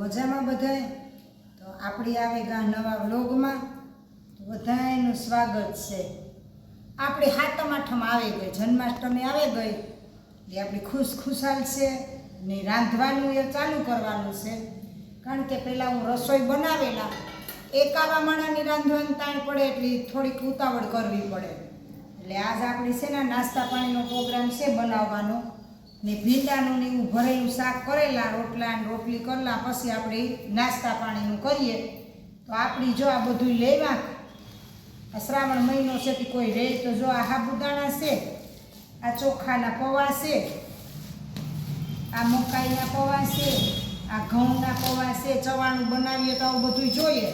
મજામાં બધાય? તો આપણી આવે ગા નવા વ્લોગમાં બધાયનું સ્વાગત છે. આપણી હાથમ આઠમ આવી ગઈ, જન્માષ્ટમી આવી ગઈ. એ આપણી ખુશ ખુશાલ છે ને રાંધવાનું એ ચાલુ કરવાનું છે. કારણ કે પહેલાં હું રસોઈ બનાવેલા. એકાવા માણાની રાંધવાની તાણ પડે એટલી થોડીક ઉતાવળ કરવી પડે. એટલે આજ આપણી છે ને નાસ્તા પાણીનો પ્રોગ્રામ છે બનાવવાનો. ને ભીંડાનું ને એવું ભરેલું શાક કરેલા, રોટલા ને રોટલી કરેલા, પછી આપણે નાસ્તા પાણીનું કરીએ. તો આપણી જો આ બધું લેવા, આ શ્રાવણ મહિનો છે કે કોઈ રહે, તો જો આ સાબુદાણા છે, આ ચોખાના પૌવા છે, આ મકાઈના પૌવા છે, આ ઘઉંના પૌવા છે, ચવાણું બનાવીએ તો આવું બધું જોઈએ.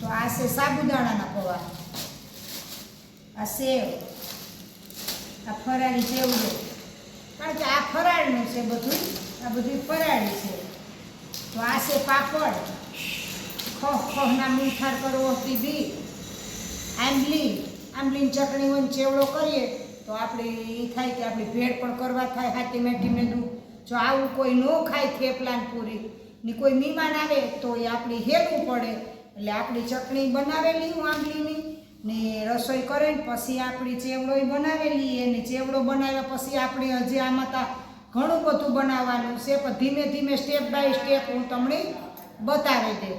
તો આ છે સાબુદાણાના પૌવા. આ સેવ, આ ફરાળી ચેવડો કારણ કે આ ફરાળનું છે બધું, આ બધું ફરાળી છે. તો આ છે પાપડ. ખોખ ખોખના મીઠાર કરવો બી. આંબલી, આંબલીની ચટણી હોય ચેવડો કરીએ, તો આપણે એ થાય કે આપણી ભેળ પણ કરવા થાય હાથી મેઠી મેદું. જો આવું કોઈ ન ખાય થેપલાન પૂરી, ને કોઈ મહેમાન આવે તો એ આપણી હેલવું પડે. એટલે આપણી ચટણી બનાવેલી હું આંબલીની. ને રસોઈ કરે ને પછી આપણી ચેવડો બનાવેલી એને ચેવડો બનાવ્યા પછી આપણે હજી આમાં તા ઘણું બધું બનાવવાનું છે, પણ ધીમે ધીમે સ્ટેપ બાય સ્ટેપ હું તમને બતાવી દે.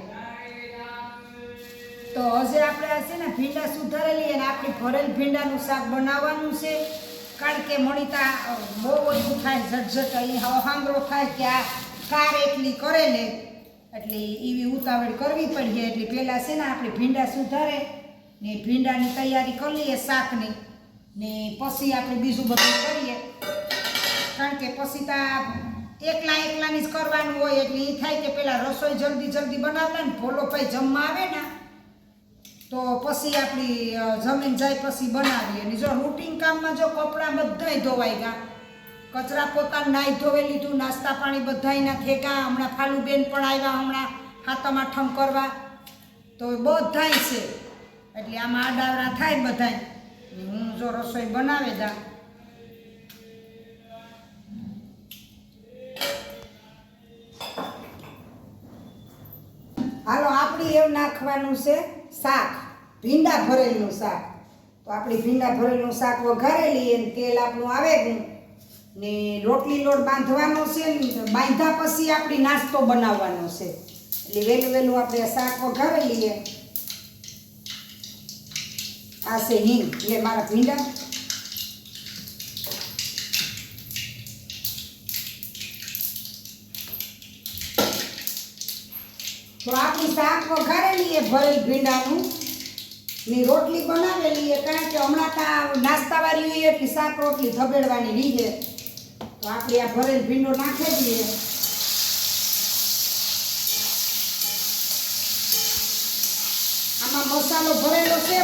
તો હજી આપણે છે ને ભીંડા સુધારેલી અને આપણે ભરેલ ભીંડાનું શાક બનાવવાનું છે. કારણ કે મણિતા બહુ ઓછું થાય, ઝટઝટ અહીં હવાંગરો થાય કે આ કાર એટલી કરે ને, એટલે એવી ઉતાવળ કરવી પડીએ એટલે પહેલાં છે ને આપણે ભીંડા સુધારે ને ભીંડાની તૈયારી કરી લઈએ શાકની. ને પછી આપણે બીજું બધું કરીએ. કારણ કે પછી તો એકલા એકલાની જ કરવાનું હોય એટલે એ થાય કે પેલા રસોઈ જલ્દી જલ્દી બનાવતા ને ભોલો ભાઈ જમવા આવે ને, તો પછી આપણી જમીન જાય પછી બનાવીએ. ને જો રૂટીન કામમાં જો કપડાં બધાય ધોવાઈ ગયા. કચરા પોતા નાઈ ધોવે લીધું, નાસ્તા પાણી બધાયના થેકા હમણાં ફાલુબેન પણ આવ્યા હમણાં ખાતામાં આઠમ કરવા. તો બધાય છે. એટલે આમાં આડાવરા થાય બધાય. હું જો રસોઈ બનાવે દા હાલો, આપણી એવું નાખવાનું છે શાક, ભીંડા ભરેલું શાક. તો આપણી ભીંડા ભરેલું શાક વઘારેલી અને તેલ આપણું આવે ગયું ને રોટલી લોટ બાંધવાનો છે ને બાંધ્યા પછી આપણી નાસ્તો બનાવવાનો છે. એટલે વહેલું વહેલું આપણે શાક વઘારી આ છે હિંગ એટલે ભીંડા તો આપણું શાક વઘારેલી ભરેલ ભીંડાનું. ની રોટલી બનાવેલી એ, કારણ કે હમણાં ત્યાં નાસ્તાવાળી હોય કે શાક રોટલી ધબેડવાની રીહે તો આપણે આ ભરેલ ભીંડો નાખી દઈએ આમાં મસાલો ભરેલો છે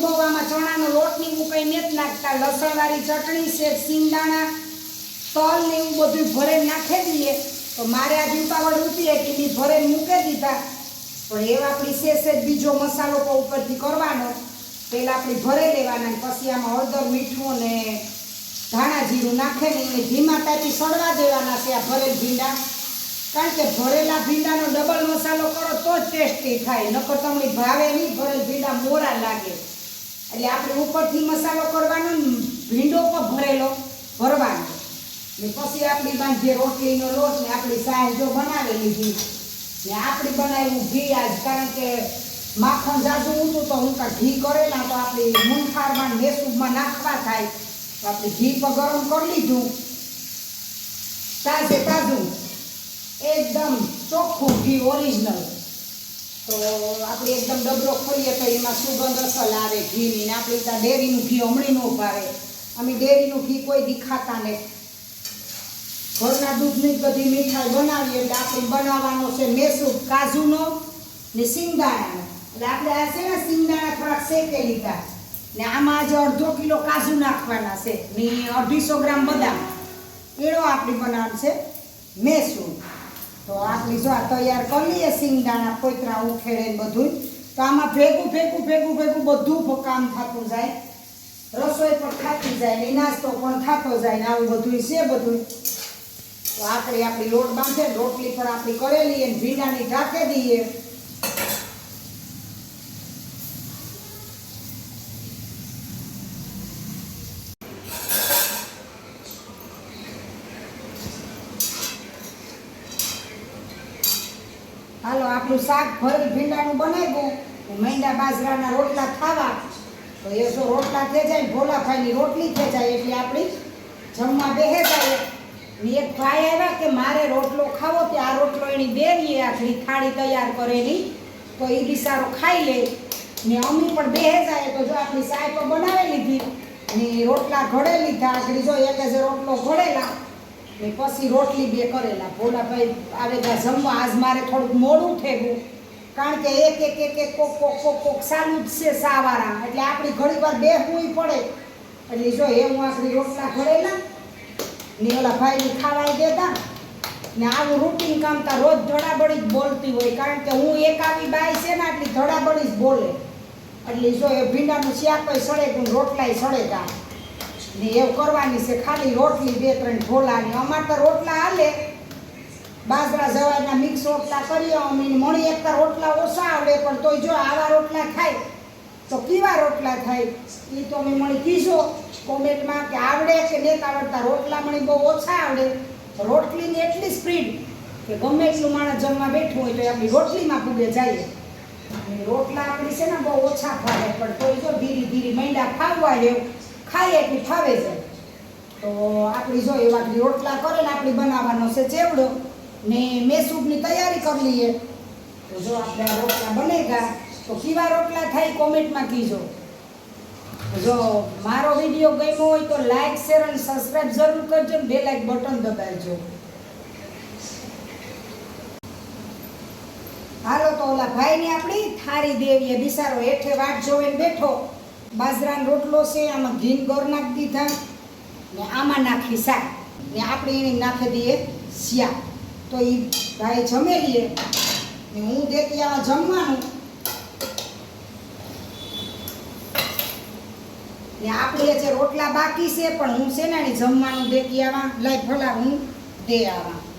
બહુ ચણાનો લોટ ને જ નાખતા. લસણવાળી ચટણી છે સિંગદાણા તલ ને એવું બધું ભરે નાખી દઈએ. તો મારે આ ઉતાવળ ઉઠી કે મેં ભરે મૂકી દીધા. પણ એવા આપણી શેષ જ બીજો મસાલો ઉપરથી કરવાનો. પહેલાં આપણે ભરે લેવાના પછી આમાં હળદર, મીઠું ને ધાણા જીરું નાખે ને એને ધીમા તાપી સડવા દેવાના છે આ ભરેલ ભીંડા. કારણ કે ભરેલા ભીંડાનો ડબલ મસાલો કરો તો જ ટેસ્ટી થાય. નકર તમને ભાવે નહીં, ભરેલ ભીંડા મોરા લાગે. એટલે આપણે ઉપરથી મસાલો કરવાનો ભીંડો પણ ભરેલો ભરવાનો. ને પછી આપણી બાંધીએ રોટલીનો લોટ ને આપણી સાહેબ જો બનાવી લીધી. ને આપણી બનાવ્યું ઘી આજ, કારણ કે માખણ જાજુ ઊંધું તો હું કાંઈ ઘી કરેલા તો આપણી ને મેસૂબમાં નાખવા થાય. તો આપણે ઘી પણ ગરમ કરી લીધું. તાજે તાજું. એકદમ ચોખ્ખું ઘી ઓરિજિનલ. તો આપણે એકદમ ડબરો ખોલીએ તો એમાં સુગંધ અસલ આવે ઘીની ને આપણે ત્યાં ડેરીનું ઘી હમણી ન ભાવે અમે ડેરીનું ઘી કોઈ દીખાતા નહીં ઘરના દૂધની બધી મીઠાઈ બનાવીએ એટલે આપણે બનાવવાનો છે મેસૂબ કાજુનો ને સિંગદાણાનો એટલે આપણે આ છે ને સિંગદાણા થોડાક શેકી લીધા. ને આમાં આજે અડધો કિલો કાજુ નાખવાના છે ને અઢીસો ગ્રામ બદામ. એનો આપણે બનાવવાનું છે મેસૂબ તો આપણી જો આ તૈયાર કરી લઈએ, સિંગદાણા કોઈતરા ઉખેડે બધું. તો આમાં ભેગું ભેગું ભેગું ભેગું બધું કામ થતું જાય. રસોઈ પણ થતી જાય ને નાસ્તો પણ થતો જાય ને આવું બધું છે બધું તો આપણે આપણી લોટ બાંધે રોટલી પણ આપણી કરેલી અને ભીંડાની ઢાંકી દઈએ. હાલો, આપણું શાક ભરેલ ભીંડાનું બનાવ્યું. મેંડા બાજરાના રોટલા ખાવા. તો એ જો રોટલા થઈ જાય ભોલાભાઈની રોટલી થઈ જાય એટલે આપણી જમવા બેહે જાય. ને એક ભાઈ આવ્યા કે મારે રોટલો ખાવો તે આ રોટલો એની બેરીએ આખરી થાળી તૈયાર કરેલી. તો એ બિચારો ખાઈ લે. ને અમી પણ બેહે જાય. તો જો આપણી સાહેબ બનાવી લીધી. ને રોટલા ઘડે લીધા. આખરી જો એક જ રોટલો ઘડેલા. ને પછી રોટલી બે કરેલા. ભોલાભાઈ આવે ત્યાં જમવા. આજ મારે થોડુંક મોડું થયું, કારણ કે એક એક એક એક કોક કોક કોક કોક ચાલુ જ છે સાવારા એટલે આપણી ઘણી વાર બે હુંય પડે. એટલે જો એ હું આખરી રોટલા ઘડેલા ને ઓલા ભાઈને ખાવાય દેતા ને આવું રૂટીન કામ તા રોજ ધડાબડી જ બોલતી હોય, કારણ કે હું એક આવી બાઈ છે ને, આટલી ધડાબડી જ બોલે. એટલે જો એ ભીંડાનું શાક સડે ગું રોટલાય સડે તા ને એવું કરવાની છે, ખાલી રોટલી, બે, ત્રણ ઢોલાની અમારે તો રોટલા હાલે. બાજરા જવાના મિક્સ રોટલા કરીએ અમે મણી એકતા રોટલા ઓછા આવડે, પણ તોય જો આવા રોટલા થાય, તો કેવા રોટલા થાય? એ તો મેં મણી કીધો કોમેન્ટમાં કે આવડે કે નહીં આવડતા રોટલા મણી બહુ ઓછા આવડે. રોટલીની એટલી સ્પીડ કે ગમે એટલું માણસ જમવા બેઠું હોય તો આપણી રોટલીમાં પૂગે જાય. રોટલા આપણી છે ને બહુ ઓછા ખાવે પણ તોય જો ધીરે ધીરે મૈંડા ખાવા એવું ખાઈએ એટલી ફાવે છે? તો આપણી જો એવા રોટલા કરે ને આપણી બનાવવાનો છે ચેવડો, ને મેસૂબની તૈયારી કરી લઈએ. તો જો આપણે આ રોટલા બનેગા તો કેવા રોટલા થાય કોમેન્ટમાં કીજો. જો મારો વીડિયો ગમ્યો હોય તો લાઈક, શેર અને સબસ્ક્રાઇબ જરૂર કરજો ને બે લાઈક બટન દબાવજો. હાલો તો ઓલા ભાઈને આપણી થારી દેવીએ બિસારો હેઠે વાટ જોઈને બેઠો. બાજરાનો રોટલો છે, આમાં ઘીન ગોર નાખી દીધા ને આમાં નાખી શાક. ને આપણે એને નાખી દઈએ શિયા તો એ ભાઈ જમે લઈએ ને હું દેતી આમાં જમવાનું. ને આપણે જે રોટલા બાકી છે, પણ હું છે ને જમવાનું દેતી આવા? લાઈ ભલા હું દે આવા.